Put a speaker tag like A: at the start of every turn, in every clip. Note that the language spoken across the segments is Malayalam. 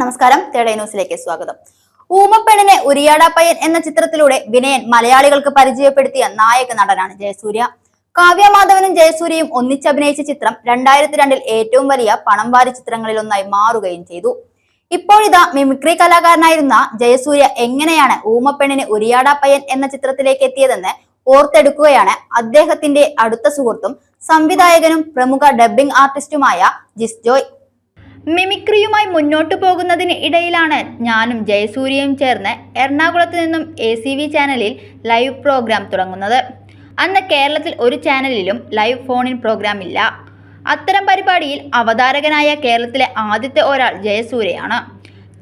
A: നമസ്കാരം. തേടേ ന്യൂസിലേക്ക് സ്വാഗതം. ഊമപ്പെണ്ണിനെ ഉരിയാട പയ്യൻ എന്ന ചിത്രത്തിലൂടെ വിനയൻ മലയാളികൾക്ക് പരിചയപ്പെടുത്തിയ നായക നടനാണ് ജയസൂര്യ. കാവ്യ മാധവനും ജയസൂര്യയും ഒന്നിച്ചഭിനയിച്ച ചിത്രം രണ്ടായിരത്തി രണ്ടിൽ ഏറ്റവും വലിയ പണം വാരി ചിത്രങ്ങളിൽ ഒന്നായി മാറുകയും ചെയ്തു. ഇപ്പോഴിതാ മിമിക്രി കലാകാരനായിരുന്ന ജയസൂര്യ എങ്ങനെയാണ് ഊമപ്പെണ്ണിനെ ഉരിയാട പയ്യൻ എന്ന ചിത്രത്തിലേക്ക് എത്തിയതെന്ന് ഓർത്തെടുക്കുകയാണ് അദ്ദേഹത്തിന്റെ അടുത്ത സുഹൃത്തും സംവിധായകനും പ്രമുഖ ഡബ്ബിംഗ് ആർട്ടിസ്റ്റുമായ ജിസ് ജോയ്. മിമിക്രിയുമായി മുന്നോട്ടു പോകുന്നതിന് ഇടയിലാണ് ഞാനും ജയസൂര്യയും ചേർന്ന് എറണാകുളത്ത് നിന്നും എ സി വി ചാനലിൽ ലൈവ് പ്രോഗ്രാം തുടങ്ങുന്നത്. അന്ന് കേരളത്തിൽ ഒരു ചാനലിലും ലൈവ് ഫോണിൻ പ്രോഗ്രാം ഇല്ല. അത്തരം പരിപാടിയിൽ അവതാരകനായ കേരളത്തിലെ ആദ്യത്തെ ഒരാൾ ജയസൂര്യയാണ്.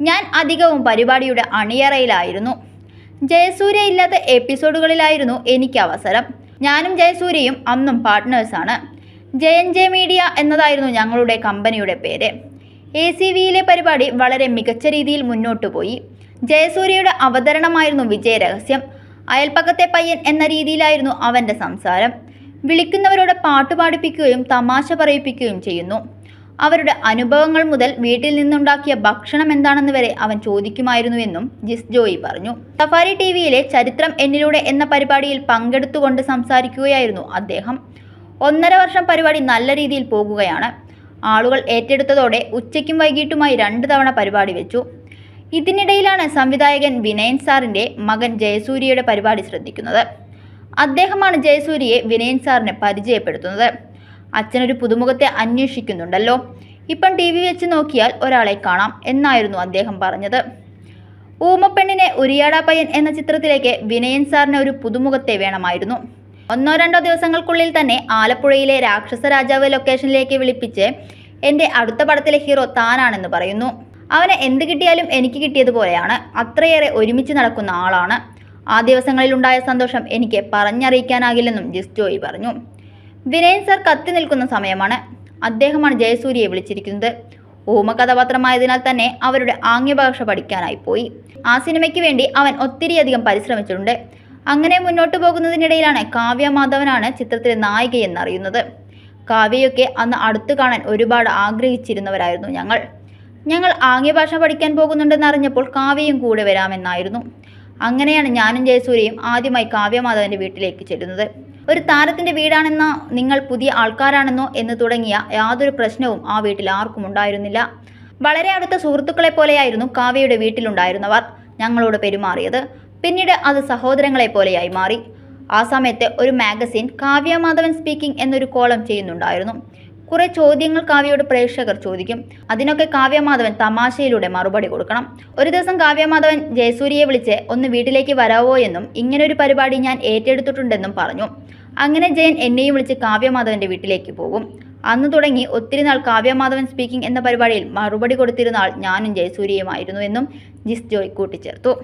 A: ഞാൻ അധികവും പരിപാടിയുടെ അണിയറയിലായിരുന്നു. ജയസൂര്യ ഇല്ലാത്ത എപ്പിസോഡുകളിലായിരുന്നു എനിക്ക് അവസരം. ഞാനും ജയസൂര്യയും അന്നും പാർട്ട്നേഴ്സാണ് ജയൻ ജെ മീഡിയ എന്നതായിരുന്നു ഞങ്ങളുടെ കമ്പനിയുടെ പേര്. എ സി വിയിലെ പരിപാടി വളരെ മികച്ച രീതിയിൽ മുന്നോട്ടു പോയി. ജയസൂര്യയുടെ അവതരണമായിരുന്നു വിജയരഹസ്യം അയൽപ്പക്കത്തെ പയ്യൻ എന്ന രീതിയിലായിരുന്നു അവന്റെ സംസാരം. വിളിക്കുന്നവരോട് പാട്ട് പാടിപ്പിക്കുകയും തമാശ പറയിപ്പിക്കുകയും ചെയ്യുന്നു. അവരുടെ അനുഭവങ്ങൾ മുതൽ വീട്ടിൽ നിന്നുണ്ടാക്കിയ ഭക്ഷണം എന്താണെന്ന് വരെ അവൻ ചോദിക്കുമായിരുന്നുവെന്നും ജിസ് ജോയി പറഞ്ഞു. സഫാരി ടി വിയിലെ ചരിത്രം എന്നിലൂടെ എന്ന പരിപാടിയിൽ പങ്കെടുത്തുകൊണ്ട് സംസാരിക്കുകയായിരുന്നു അദ്ദേഹം. ഒന്നര വർഷം പരിപാടി നല്ല രീതിയിൽ പോകുകയാണ്. ആളുകൾ ഏറ്റെടുത്തതോടെ ഉച്ചയ്ക്കും വൈകിട്ടുമായി രണ്ട് തവണ പരിപാടി വെച്ചു. ഇതിനിടയിലാണ് സംവിധായകൻ വിനയൻ സാറിന്റെ മകൻ ജയസൂര്യയുടെ പരിപാടി ശ്രദ്ധിക്കുന്നത്. അദ്ദേഹമാണ് ജയസൂര്യയെ വിനയൻ സാറിനെ പരിചയപ്പെടുത്തുന്നത്. അച്ഛനൊരു പുതുമുഖത്തെ അന്വേഷിക്കുന്നുണ്ടല്ലോ. ഇപ്പം ടി വി വെച്ച് നോക്കിയാൽ ഒരാളെ കാണാം എന്നായിരുന്നു അദ്ദേഹം പറഞ്ഞത്. ഊമപ്പെണ്ണിനെ ഉരിയാടാ പയ്യൻ എന്ന ചിത്രത്തിലേക്ക് വിനയൻ സാറിന് ഒരു പുതുമുഖത്തെ വേണമായിരുന്നു. ഒന്നോ രണ്ടോ ദിവസങ്ങൾക്കുള്ളിൽ തന്നെ ആലപ്പുഴയിലെ രാക്ഷസ രാജാവ് ലൊക്കേഷനിലേക്ക് വിളിപ്പിച്ച് എന്റെ അടുത്ത പടത്തിലെ ഹീറോ താനാണെന്ന് പറയുന്നു. അവന് എന്ത് കിട്ടിയാലും എനിക്ക് കിട്ടിയതുപോലെയാണ് അത്രയേറെ ഒരുമിച്ച് നടക്കുന്ന ആളാണ്. ആ ദിവസങ്ങളിൽ ഉണ്ടായ സന്തോഷം എനിക്ക് പറഞ്ഞറിയിക്കാനാകില്ലെന്നും ജിസ് ജോയി പറഞ്ഞു. വിനയൻ സർ കത്തി നിൽക്കുന്ന സമയമാണ്. അദ്ദേഹമാണ് ജയസൂര്യയെ വിളിച്ചിരിക്കുന്നത്. ഊമ കഥാപാത്രമായതിനാൽ തന്നെ അവരുടെ ആംഗ്യഭാഷ പഠിക്കാനായി പോയി. ആ സിനിമയ്ക്ക് വേണ്ടി അവൻ ഒത്തിരിയധികം പരിശ്രമിച്ചിട്ടുണ്ട്. അങ്ങനെ മുന്നോട്ട് പോകുന്നതിനിടയിലാണ് കാവ്യ മാധവനാണ് ചിത്രത്തിലെ നായികയെന്നറിയുന്നത് കാവ്യയൊക്കെ അന്ന് അടുത്തു കാണാൻ ഒരുപാട് ആഗ്രഹിച്ചിരുന്നവരായിരുന്നു ഞങ്ങൾ. ഞങ്ങൾ ആംഗ്യ ഭാഷ പഠിക്കാൻ പോകുന്നുണ്ടെന്ന് അറിഞ്ഞപ്പോൾ കാവ്യയും കൂടെ വരാമെന്നായിരുന്നു. അങ്ങനെയാണ് ഞാനും ജയസൂര്യയും ആദ്യമായി കാവ്യമാധവന്റെ വീട്ടിലേക്ക് ചെല്ലുന്നത്. ഒരു താരത്തിന്റെ വീടാണെന്നോ നിങ്ങൾ പുതിയ ആൾക്കാരാണെന്നോ എന്ന് തുടങ്ങിയ യാതൊരു പ്രശ്നവും ആ വീട്ടിൽ ആർക്കും ഉണ്ടായിരുന്നില്ല. വളരെ അടുത്ത സുഹൃത്തുക്കളെ പോലെയായിരുന്നു കാവ്യയുടെ വീട്ടിലുണ്ടായിരുന്നവർ ഞങ്ങളോട് പെരുമാറിയത്. പിന്നീട് അത് സഹോദരങ്ങളെ പോലെയായി മാറി. ആ സമയത്ത് ഒരു മാഗസിൻ കാവ്യ മാധവൻ സ്പീക്കിംഗ് എന്നൊരു കോളം ചെയ്യുന്നുണ്ടായിരുന്നു. കുറേ ചോദ്യങ്ങൾ കാവ്യയോട് പ്രേക്ഷകർ ചോദിക്കും. അതിനൊക്കെ കാവ്യമാധവൻ തമാശയിലൂടെ മറുപടി കൊടുക്കണം. ഒരു ദിവസം കാവ്യമാധവൻ ജയസൂര്യയെ വിളിച്ച് ഒന്ന് വീട്ടിലേക്ക് വരാവോ? എന്നും ഇങ്ങനൊരു പരിപാടി ഞാൻ ഏറ്റെടുത്തിട്ടുണ്ടെന്നും പറഞ്ഞു. അങ്ങനെ ജയൻ എന്നെയും വിളിച്ച് കാവ്യമാധവന്റെ വീട്ടിലേക്ക് പോകും. അന്ന് തുടങ്ങി ഒത്തിരി നാൾ കാവ്യമാധവൻ സ്പീക്കിംഗ് എന്ന പരിപാടിയിൽ മറുപടി കൊടുത്തിരുന്ന ആൾ ഞാനും ജയസൂര്യയുമായിരുന്നു എന്നും ജിസ് ജോയ് കൂട്ടിച്ചേർത്തു.